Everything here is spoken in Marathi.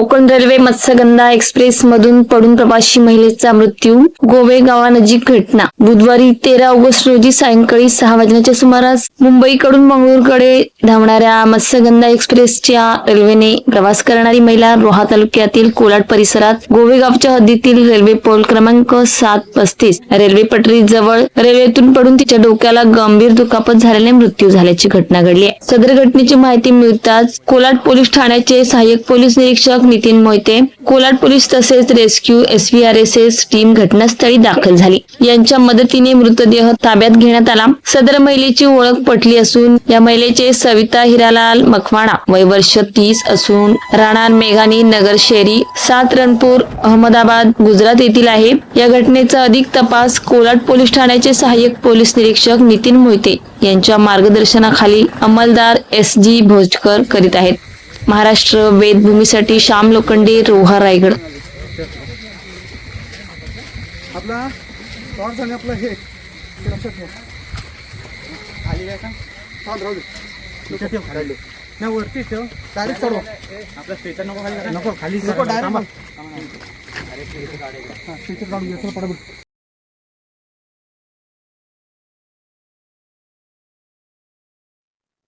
कोकण रेल्वे मत्स्यगंधा एक्सप्रेस मधून पडून प्रवासी महिलेचा मृत्यू. गोवे गावानजीक घटना. बुधवारी तेरा ऑगस्ट रोजी सायंकाळी सहा वाजण्याच्या सुमारास मुंबईकडून मंगळूरकडे धावणाऱ्या मत्स्यगंधा एक्सप्रेसच्या रेल्वेने प्रवास करणारी महिला रोहा तालुक्यातील कोलाड परिसरात गोवेगावच्या हद्दीतील रेल्वे पोल क्रमांक सात पस्तीस रेल्वे पटरी जवळ रेल्वेतून पडून तिच्या डोक्याला गंभीर दुखापत झाल्याने मृत्यू झाल्याची घटना घडली आहे. सदर घटनेची माहिती मिळताच कोलाड पोलीस ठाण्याचे सहाय्यक पोलीस निरीक्षक नितीन मोहिते कोलाड पोलीस तसेच रेस्क्यू एसव्हीआरएसएस टीम घटनास्थळी दाखल झाली. यांच्या मदतीने मृतदेह ताब्यात घेण्यात आला. सदर महिलेची ओळख पटली असून या महिलेचे सविता हिरालाल मखवाणा वय वर्ष तीस असून राहणार मेघानी नगर शेरी सात रणपूर अहमदाबाद गुजरात येथील आहे. या घटनेचा अधिक तपास कोलाड पोलीस ठाण्याचे सहाय्यक पोलीस निरीक्षक नितीन मोहिते यांच्या मार्गदर्शनाखाली अंमलदार एस जी भोजकर करीत आहेत. महाराष्ट्र वेदभूमीसाठी श्याम लोखंडे रोहा रायगड. आपला टॉर्च आणि आपलं हे. ते लक्षात ठेव. खाली काय का? चाल राहू दे. ठेव. खाली. नाही वरती ठेव. डायरेक्ट चढव आपला स्टेचर नको खाली नको खाली नको डायरेक्ट स्टेचर काढून घे. चल